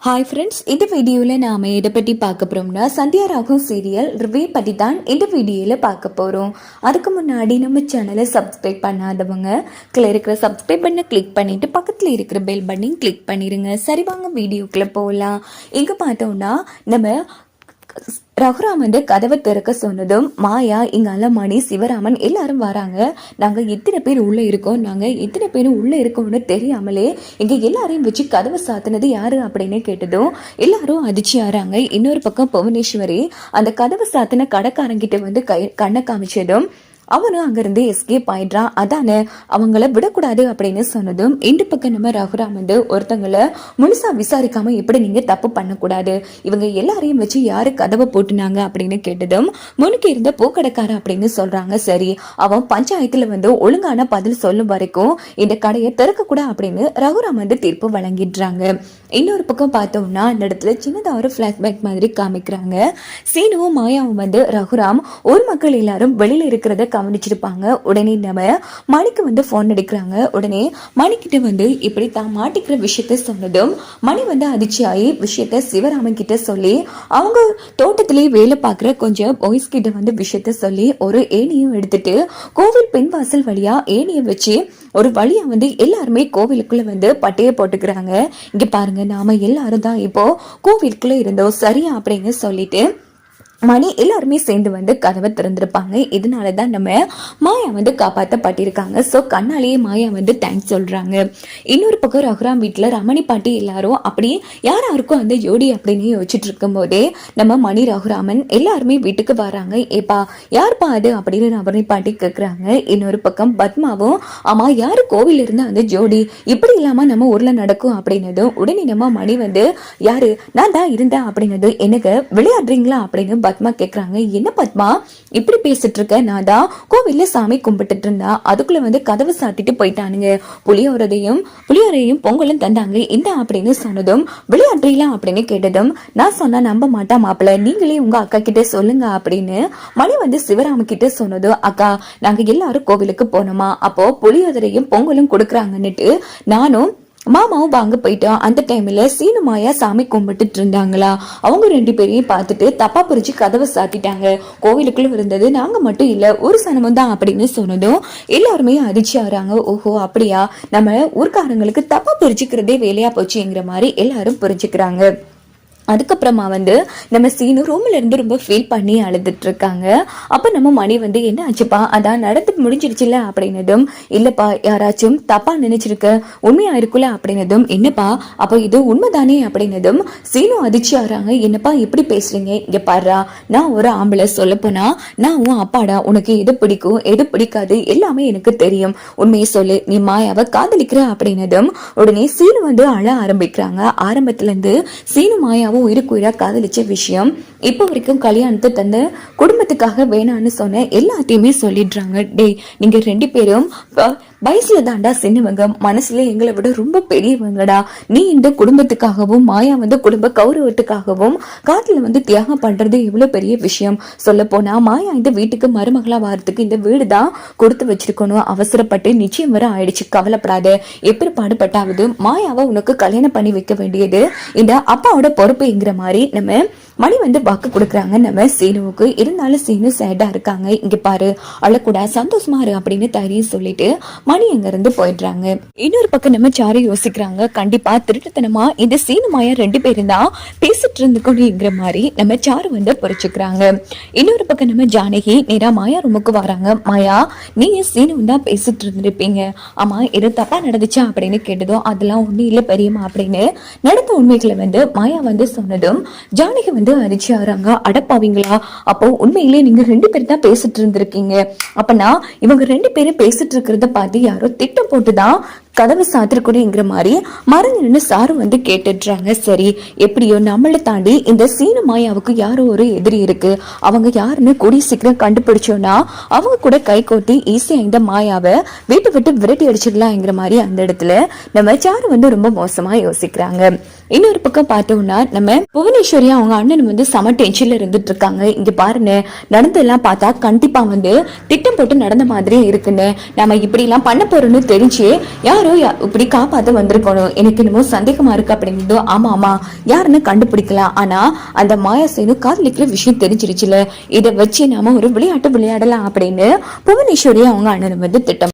Hi friends இந்த வீடியோவில் நாம் எதை பற்றி பார்க்க போகிறோம்னா சந்தியா ராகும் சீரியல் ரிவ்யூ பற்றி தான் இந்த வீடியோவில் பார்க்க போகிறோம் அதுக்கு முன்னாடி நம்ம சேனலை சப்ஸ்கிரைப் பண்ணாதவங்க கீழே இருக்கிற சப்ஸ்கிரைப் பண்ண கிளிக் பண்ணிவிட்டு பக்கத்தில் இருக்கிற பெல் பட்டன் கிளிக் பண்ணிடுங்க சரி வாங்க வீடியோக்குள்ளே போகலாம் இங்கே பார்த்தோம்னா நம்ம ரகுராம் வந்து கதவை திறக்க சொன்னதும் மாயா இங்க அலமணி சிவராமன் எல்லாரும் வராங்க. நாங்க எத்தனை பேர் உள்ள இருக்கோம். நாங்க எத்தனை பேர் உள்ள இருக்கோம்னு தெரியாமலே இங்க எல்லாரையும் வச்சு கதவை சாத்தினது யாரு அப்படின்னு கேட்டதும் எல்லாரும் அதிர்ச்சி ஆறாங்க. இன்னொரு பக்கம் புவனேஸ்வரி அந்த கதவை சாத்தின கடைக்காரங்கிட்ட வந்து கை கண்ணை காமிச்சதும் அவனும் அங்கிருந்து எஸ்கேப் ஆயிடுறான் அதானே அவங்கள விடக்கூடாது அப்படின்னு சொன்னதும் இந்த பக்கம் நம்ம ரகுராம் வந்து ஒருத்தங்களை முழுசா விசாரிக்காம எப்படி நீங்க தப்பு பண்ணக்கூடாது? இவங்க எல்லாரையும் வச்சு யாரு கதவை போட்டுனாங்க அப்படின்னு கேட்டதும் முனுக்கு இருந்த பூக்கடைக்கார அப்படின்னு சொல்றாங்க. சரி அவன் பஞ்சாயத்துல வந்து ஒழுங்கான பதில் சொல்லும் வரைக்கும் இந்த கடையை திறக்க கூட அப்படின்னு ரகுராம் வந்து தீர்ப்பு வழங்கிடுறாங்க. இன்னொரு பக்கம் பார்த்தோம்னா அந்த இடத்துல சின்னதாக ஒரு பிளாஷ்பேக் மாதிரி காமிக்கிறாங்க. சீனுவும் மாயாவும் வந்து ரகுராம் ஊர் மக்கள் எல்லாரும் வெளியில இருக்கிறத கவனிச்சிருப்பாங்க. உடனே நம்ம மணிக்கு வந்து ஃபோன் எடுக்கிறாங்க. உடனே மணிக்கிட்ட வந்து இப்படி தான் மாட்டிக்கிற விஷயத்த சொன்னதும் மணி வந்து அதிர்ச்சியாகி விஷயத்த சிவராமன் கிட்ட சொல்லி அவங்க தோட்டத்திலே வேலை பார்க்குற கொஞ்சம் பாய்ஸ் கிட்ட வந்து விஷயத்த சொல்லி ஒரு ஏணியும் எடுத்துட்டு கோவில் பின்வாசல் வழியா ஏணியை வச்சு ஒரு வழியா வந்து எல்லாருமே கோவிலுக்குள்ள வந்து பட்டையை போட்டுக்கிறாங்க. இங்க பாருங்க நாம எல்லாரும் தான் இப்போ கோவிலுக்குள்ள இருந்தோம். சரியா அப்படின்னு சொல்லிட்டு மணி எல்லாருமே சேர்ந்து வந்து கதவை திறந்திருப்பாங்க. இதனால தான் நம்ம மாயா வந்து காப்பாற்றப்பட்டிருக்காங்க ஸோ கண்ணாலேயே மாயா வந்து தேங்க்ஸ் சொல்கிறாங்க இன்னொரு பக்கம் ரகுராம் வீட்டில் ரமணி பாட்டி எல்லாரும் அப்படி யார் யாருக்கும் அந்த ஜோடி அப்படின்னு யோசிச்சுட்டு இருக்கும்போதே நம்ம மணி ரகுராமன் எல்லாருமே வீட்டுக்கு வராங்க. ஏப்பா யார்ப்பா அது அப்படின்னு ரமணி பாட்டி கேட்குறாங்க இன்னொரு பக்கம் பத்மாவும் ஆமாம் யார் கோவில் இருந்த அந்த ஜோடி? இப்படி இல்லாமல் நம்ம ஊரில் நடக்கும் அப்படின்னதும் உடனே நம்ம மணி வந்து யார் நான் தான் இருந்தேன் அப்படின்னதும் எனக்கு விளையாடுறீங்களா? அப்படின்னு பத்மா கேட்குறாங்க என்ன பத்மா? இப்படி பேசிட்டு இருக்க நான் தான் கோவில்ல சாமி கும்பிட்டுட்டு இருந்தா அதுக்குள்ள வந்து கதவை சாத்திட்டு போயிட்டானுங்க. புளியோரதையும் புளியோரையும் பொங்கலும் தந்தாங்க. இந்த அப்படின்னு சொன்னதும் விளையாடுறீங்களா அப்படின்னு கேட்டதும் நான் சொன்னா நம்ப மாட்டா மாப்பிள்ள. நீங்களே உங்க அக்கா கிட்ட சொல்லுங்க அப்படின்னு மணி வந்து சிவராம கிட்ட சொன்னதும் அக்கா நாங்க எல்லாரும் கோவிலுக்கு போனோமா? அப்போ புளியோதரையும் பொங்கலும் கொடுக்குறாங்கன்னுட்டு நானும் மாமாவும் வாங்க போயிட்டோம் அந்த டைம்ல சீனு மாயா சாமி கும்பிட்டுட்டு இருந்தாங்களா? அவங்க ரெண்டு பேரையும் பார்த்துட்டு தப்பா புரிச்சு கதவை சாத்திட்டாங்க. கோவிலுக்குள்ள இருந்தது நாங்க மட்டும் இல்ல ஒரு சனமும் தான் அப்படின்னு சொன்னதும் எல்லாருமே அதிர்ச்சி ஆறாங்க ஓஹோ அப்படியா? நம்ம ஊர்க்காரங்களுக்கு தப்பா புரிச்சுக்கிறதே வேலையா போச்சுங்கிற மாதிரி எல்லாரும் புரிஞ்சுக்கிறாங்க. அதுக்கப்புறமா வந்து நம்ம சீனு ரூம்ல இருந்து ரொம்ப ஃபீல் பண்ணி அழுதுட்டு இருக்காங்க அப்ப நம்ம மணி வந்து என்ன ஆச்சுப்பா அதான் நடந்து முடிஞ்சிருச்சுல அப்படின்னதும் இல்லப்பா யாராச்சும் தப்பா நினைச்சிருக்க உண்மையா இருக்குல்ல? அப்படின்னதும் என்னப்பா? அப்ப இது உண்மைதானே? அப்படின்னதும் சீனு அதிர்ச்சி ஆறாங்க என்னப்பா இப்படி பேசுறீங்க? இங்க பாடுறா நான் ஒரு ஆம்பளை சொல்ல போனா நான் உன் அப்பாடா உனக்கு எது பிடிக்கும் எது பிடிக்காது எல்லாமே எனக்கு தெரியும். உண்மையை சொல்லு நீ மாயாவை காதலிக்கிற? அப்படின்னதும் உடனே சீனு வந்து அழ ஆரம்பிக்கிறாங்க. ஆரம்பத்துல இருந்து சீனு மாயாவும் உயிருக்கு உயிரா காதலிச்ச விஷயம் இப்போ வரைக்கும் கல்யாணத்தை தந்த குடும்பத்துக்காக வேணான்னு சொன்ன எல்லாத்தையுமே சொல்லிடுறாங்க. டேய் நீங்க ரெண்டு பேரும் வயசுல தாண்டா சின்னவங்க. மனசுல எங்களை விட ரொம்ப பெரியவங்கடா. நீ இந்த குடும்பத்துக்காகவும் மாயா வந்து குடும்ப கௌரவத்துக்காகவும் காட்டுல வந்து தியாகம் பண்றது எவ்வளவு பெரிய விஷயம். சொல்ல போனா மாயா இந்த வீட்டுக்கு மருமகளா வாரத்துக்கு இந்த வீடு தான் கொடுத்து வச்சிருக்கணும். அவசரப்பட்டு நிச்சயம் வர ஆயிடுச்சு. கவலைப்படாத. எப்படி பாடுபட்டாவது மாயாவை உனக்கு கல்யாணம் பண்ணி வைக்க வேண்டியது. இந்த அப்பாவோட பொறுப்புங்கிற மாதிரி நம்ம மணி வந்து வாக்கு கொடுக்குறாங்க. நம்ம சீனுவுக்கு. இருந்தாலும் சீனு சேடா இருக்காங்க. இங்க பாரு அழக்கூடா சந்தோஷமா இரு அப்படின்னு தைரியம் சொல்லிட்டு மணி அங்க இருந்து போயிடுறாங்க. இன்னொரு பக்கம் நம்ம சாரு யோசிக்கிறாங்க. கண்டிப்பா திருட்டுத்தனமா இந்த சீனு மாயா ரெண்டு பேரும் தான் பேசிட்டு இருந்துக்கணுங்கிற மாதிரி நம்ம சாரு வந்து புரிச்சுக்கிறாங்க இன்னொரு பக்கம் நம்ம ஜானகி நேராக மாயா ரூமுக்கு வராங்க. மாயா நீ சீனு தான் பேசிட்டு இருந்திருப்பீங்க. ஆமா இது தப்பா நடந்துச்சா அப்படின்னு கேட்டதும் அதெல்லாம் ஒண்ணு இல்ல பெரியம்மா அப்படின்னு நடந்த உண்மைகளை வந்து மாயா வந்து சொன்னதும் ஜானகி வந்து அரிச்சு ஆறாங்க அடப்பாவீங்களா அப்போ உண்மையிலே நீங்க ரெண்டு பேரும் தான் பேசிட்டு இருந்திருக்கீங்க. அப்பனா இவங்க ரெண்டு பேரும் பேசிட்டு இருக்கிறத பார்த்து யாரோ திட்டம் போட்டுதான் கதவு சாத்திருக்கணுங்கிற மாதிரி மறந்து நின்று சாரு வந்து கேட்டுடுறாங்க. சரி எப்படியோ நம்மளை தாண்டி இந்த சீனு மாயாவுக்கு யாரோ ஒரு எதிரி இருக்கு. அவங்க யாருன்னு கூடிய சீக்கிரம் கண்டுபிடிச்சோம்னா அவங்க கூட கை கோட்டி ஈஸியாக இந்த மாயாவை வீட்டை விட்டு விரட்டி அடிச்சிடலாங்கிற மாதிரி அந்த இடத்துல நம்ம சாரு வந்து ரொம்ப மோசமா யோசிக்கிறாங்க. இன்னொரு பக்கம் பார்த்தோம்னா நம்ம புவனேஸ்வரி அவங்க அண்ணன் வந்து செம டென்ஷன்ல இருந்துட்டு இருக்காங்க இங்க பாருங்க நடந்ததெல்லாம் பார்த்தா கண்டிப்பா வந்து திட்டம் போட்டு நடந்த மாதிரியே இருக்குன்னு. நம்ம இப்படி எல்லாம் பண்ண போறோம்னு தெரிஞ்சு யார் யா- இப்படி காப்பாத்து வந்திருக்கணும். எனக்கு என்னமோ சந்தேகமா இருக்கு அப்படின்னு ஆமா ஆமா. யாருன்னு கண்டுபிடிக்கலாம். ஆனா அந்த மாயாசேனு காதலிக்கிற விஷயம் தெரிஞ்சிருச்சுல. இதை வச்சு நாம ஒரு விளையாட்டு விளையாடலாம் அப்படின்னு புவனேஸ்வரி அவங்க அண்ணன் வந்து திட்டம்